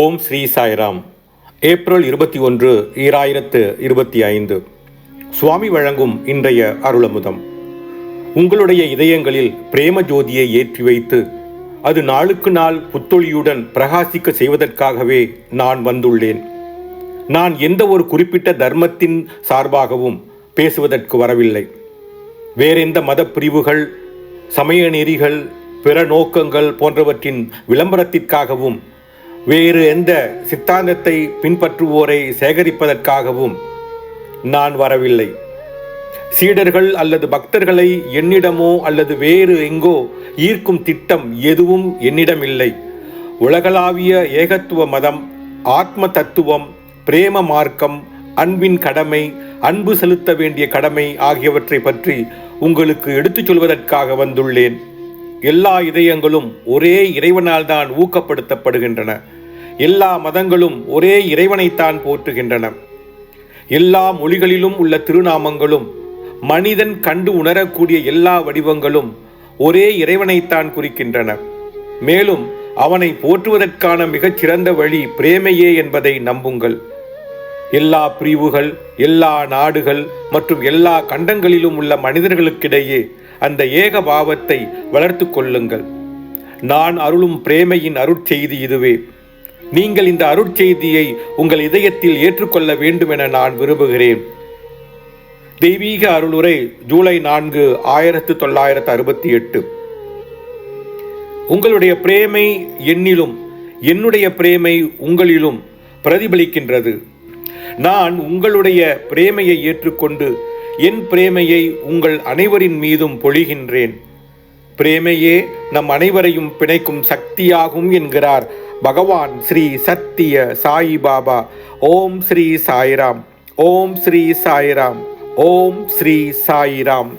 ஓம் Sri Sairam. April இருபத்தி ஒன்று ஈராயிரத்து இருபத்தி ஐந்து. சுவாமி வழங்கும் இன்றைய அருளமுதம். உங்களுடைய இதயங்களில் பிரேம ஜோதியை ஏற்றி வைத்து அது நாளுக்கு நாள் புத்தொழியுடன் பிரகாசிக்க செய்வதற்காகவே நான் வந்துள்ளேன். நான் எந்த ஒரு குறிப்பிட்ட தர்மத்தின் சார்பாகவும் பேசுவதற்கு வரவில்லை. வேறெந்த மத பிரிவுகள் சமய நெறிகள் பிற நோக்கங்கள் போன்றவற்றின் விளம்பரத்திற்காகவும் வேறு எந்த சித்தாந்தத்தை பின்பற்றுவோரை சேகரிப்பதற்காகவும் நான் வரவில்லை. சீடர்கள் அல்லது பக்தர்களை என்னிடமோ அல்லது வேறு எங்கோ ஈர்க்கும் திட்டம் எதுவும் என்னிடம் இல்லை உலகளாவிய ஏகத்துவ மதம் ஆத்ம தத்துவம் பிரேம மார்க்கம் அன்பின் கடமை அன்பு செலுத்த வேண்டிய கடமை ஆகியவற்றை பற்றி உங்களுக்கு எடுத்துச் சொல்வதற்காக வந்துள்ளேன். எல்லா இதயங்களும் ஒரே இறைவனால் தான் ஊக்கப்படுத்தப்படுகின்றன. எல்லா மதங்களும் ஒரே இறைவனைத்தான் போற்றுகின்றன. எல்லா மொழிகளிலும் உள்ள திருநாமங்களும் மனிதன் கண்டு உணரக்கூடிய எல்லா வடிவங்களும் ஒரே இறைவனைத்தான் குறிக்கின்றன. மேலும் அவனை போற்றுவதற்கான மிகச்சிறந்த வழி பிரேமையே என்பதை நம்புங்கள். எல்லா பிரிவுகள் எல்லா நாடுகள் மற்றும் எல்லா கண்டங்களிலும் உள்ள மனிதர்களுக்கிடையே அந்த ஏக பாவத்தை வளர்த்து கொள்ளுங்கள். நான் அருளும் பிரேமையின் அருட்செய்தி இதுவே. நீங்கள் இந்த அருட்செய்தியை உங்கள் இதயத்தில் ஏற்றுக்கொள்ள வேண்டும் என நான் விரும்புகிறேன். தெய்வீக அருளுரை ஜூலை நான்கு ஆயிரத்து தொள்ளாயிரத்து அறுபத்தி எட்டு. உங்களுடைய பிரேமை என்னிலும் என்னுடைய பிரேமை உங்களிலும் பிரதிபலிக்கின்றது. நான் உங்களுடைய பிரேமையை ஏற்றுக்கொண்டு என் பிரேமையை உங்கள் அனைவரின் மீதும் பொழிகின்றேன். பிரேமையே நம் அனைவரையும் பிணைக்கும் சக்தியாகும் என்கிறார் பகவான் ஸ்ரீ சத்திய சாயி பாபா. ஓம் ஸ்ரீ சாய்ராம் ஓம் ஸ்ரீ சாய்ராம் ஓம் ஸ்ரீ சாய்ராம்.